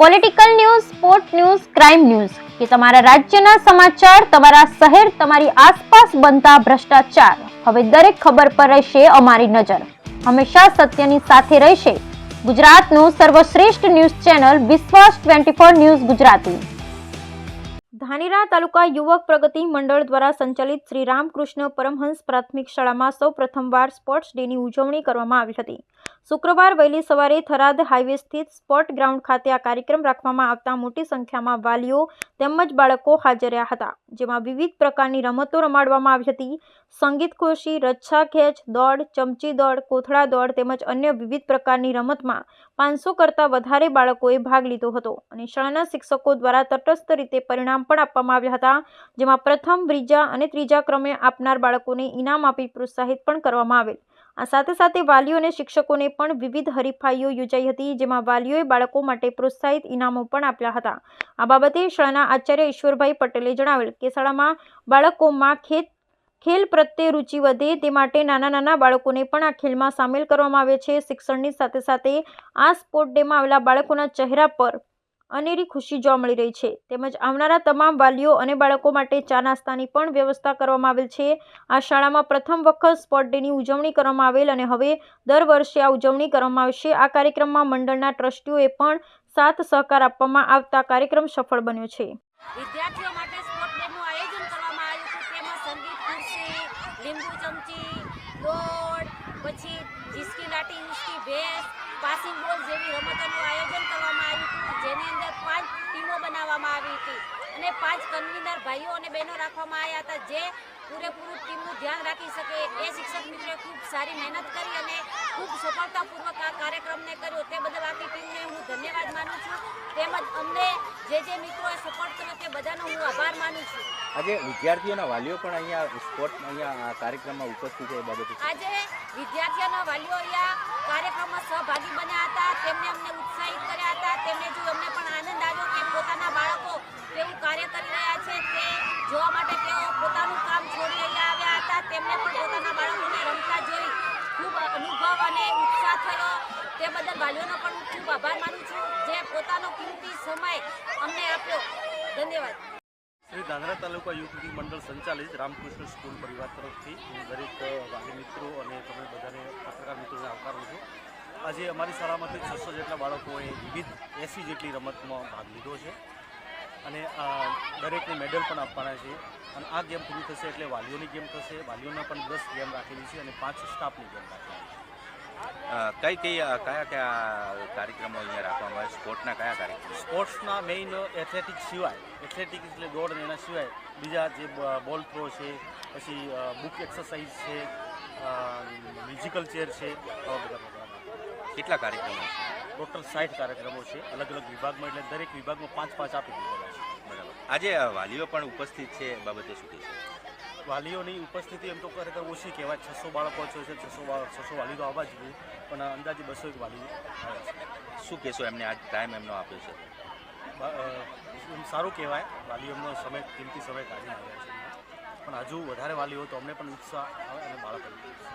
Political news sport news crime news કે તમારા રાજ્યના સમાચાર, તમારા શહેર, તમારી આસપાસ બનતા ભ્રષ્ટાચાર. હવે દરેક ખબર પર રહેશે અમારી નજર. હંમેશા સત્યની સાથે રહેશે. ગુજરાતનું સર્વશ્રેષ્ઠ news channel Vishwas twenty four news Gujarati. Dhanera taluka યુવક પ્રગતિ મંડળ દ્વારા સંચાલિત શ્રી રામકૃષ્ણ પરમહંસ પ્રાથમિક શાળામાં સૌ પ્રથમવાર સ્પોર્ટ્સ ડેની ઉજવણી કરવામાં આવી હતી. શુક્રવાર વહેલી સવારે થરાદ હાઈવે સ્થિત સ્પોર્ટ ગ્રાઉન્ડ ખાતે આ કાર્યક્રમ રાખવામાં આવતા મોટી સંખ્યામાં વાલીઓ તેમજ બાળકો હાજર રહ્યા હતા, જેમાં વિવિધ પ્રકારની રમતો રમાડવામાં આવી હતી. સંગીત ખુરશી, રચ્છા ખેંચ, દોડ, ચમચી દોડ, કોથળા દોડ તેમજ અન્ય વિવિધ પ્રકારની રમતમાં પાંચસો કરતાં વધારે બાળકોએ ભાગ લીધો હતો અને શાળાના શિક્ષકો દ્વારા તટસ્થ રીતે પરિણામ પણ આપવામાં આવ્યા હતા, જેમાં પ્રથમ, બીજા અને ત્રીજા ક્રમે આપનાર બાળકોને ઇનામ આપી પ્રોત્સાહિત પણ કરવામાં આવેલ. આ સાથે સાથે વાલીઓ અને શિક્ષકોને પણ વિવિધ હરીફાઈઓ યોજાઈ હતી, જેમાં વાલીઓએ બાળકો માટે પ્રોત્સાહિત ઇનામો પણ આપ્યા હતા. આ બાબતે શાળાના આચાર્ય ઈશ્વરભાઈ પટેલે જણાવેલ કે શાળામાં બાળકોમાં ખેત, ખેલ પ્રત્યે રુચિ વધે તે માટે નાના નાના બાળકોને પણ આ ખેલમાં સામેલ કરવામાં આવે છે. શિક્ષણની સાથે સાથે આ સ્પોર્ટ ડેમાં આવેલા બાળકોના ચહેરા પર અનેરી ખુશી જોવા મળી રહી છે. તેમજ આવનારા તમામ વાલીઓ અને બાળકો માટે ચા નાસ્તાની પણ વ્યવસ્થા કરવામાં આવેલ છે. આ શાળામાં પ્રથમ વખત સ્પોર્ટ ડેની ઉજવણી કરવામાં આવેલ અને હવે દર વર્ષે આ ઉજવણી કરવામાં આવશે. આ કાર્યક્રમમાં મંડળના ટ્રસ્ટીઓએ પણ સાથ સહકાર આપવામાં આવતા કાર્યક્રમ સફળ બન્યો છે. પછી જીસકી લાટી ઉસકી ભેંસ પાસિંગ બોલ જેવી રમતોનું આયોજન કરવામાં આવ્યું હતું. જેની અંદર પાંચ ટીમો બનાવવામાં આવી હતી. અને પાંચ કન્વીનર ભાઈઓ અને બહેનો રાખવામાં આવ્યા હતા. જે પૂરેપૂરું ટીમનું ધ્યાન રાખી શકે. એ શિક્ષક મિત્રોએ ખૂબ સારી મહેનત કરી અને ખૂબ સફળતાપૂર્વક આ કાર્યક્રમને કર્યો. તે બદલ આખી ટીમને હું ધન્યવાદ માનું છું. તેમજ અમને જે જે મિત્રોએ સપોર્ટ કર્યો તે બધાનો હું આભાર માનું છું. આજે વિદ્યાર્થીઓના વાલીઓ પણ અહીંયા સ્પોર્ટ અહીંયા આ કાર્યક્રમમાં ઉપસ્થિત છે એ બાબતે આજે વિદ્યાર્થીઓના વાલીઓ સહભાગી બન્યા હતા તેમણે અમને ઉત્સાહિત કર્યા હતા, તેમને જો અમને પણ આનંદ આવ્યો કે પોતાના બાળકો કેવું કાર્ય કરી રહ્યા છે, તે જોવા માટે તેઓ પોતાનું કામ છોડી અહીંયા આવ્યા હતા. તેમને પણ પોતાના બાળકોને રમતા જોઈ ખૂબ અનુભવ અને ઉત્સાહ થયો. તે બદલ વાલીઓનો પણ હું ખૂબ આભાર માનું છું. જે પોતાનો કિંમતી સમય અમને આપ્યો. ધન્યવાદ. શ્રી ધાંધ્રા તાલુકા યુવક મંડળ સંચાલિત રામકૃષ્ણ સ્કૂલ પરિવાર તરફથી હું દરેક વાલી મિત્રો અને તમે બધાને પત્રકાર મિત્રોને આવકારું છું. આજે અમારી શાળામાંથી છસો જેટલા બાળકોએ વિવિધ એસી જેટલી રમતમાં ભાગ લીધો છે. અને દરેકને મેડલ પણ આપવાના છે. અને આ ગેમ પૂરી થશે એટલે વાલીઓની ગેમ થશે. વાલીઓના પણ દસ ગેમ રાખેલી છે અને પાંચ સ્ટાફની ગેમ રાખેલી છે. કઈ કઈ કયા કયા કાર્યક્રમો અહીંયા રાખવામાં આવે? સ્પોર્ટના કયા કાર્યક્રમો? સ્પોર્ટ્સના મેઇન એથ્લેટિક્સ સિવાય એથ્લેટિક્સ એટલે દોડ એના સિવાય બીજા જે બોલ થ્રો છે પછી બુક એક્સરસાઇઝ છે મ્યુઝિકલ ચેર છે આવા બધા પ્રોગ્રામ કેટલા કાર્યક્રમો છે? ટોટલ સાઠ કાર્યક્રમો છે. અલગ અલગ વિભાગમાં એટલે દરેક વિભાગમાં પાંચ પાંચ આપી દીધેલા છે. બરાબર. આજે વાલીઓ પણ ઉપસ્થિત છે એ બાબતે શું કહેશો? વાલીઓની ઉપસ્થિતિ એમ તો ખરેખર ઓછી કહેવાય. છસો બાળકો છે છસો છસો વાલીઓ આવવા જ જોઈએ પણ અંદાજે બસો એક છે. શું કહેશો એમને? આજ ટાઈમ એમનો આપ્યો છે. એમ સારું કહેવાય. વાલીઓ એમનો સમય કિંમતી સમય કાઢી આવ્યા છે. પણ હજુ વધારે વાલીઓ તો અમને પણ ઉત્સાહ આવે અને બાળકોને. ઉત્સાહ.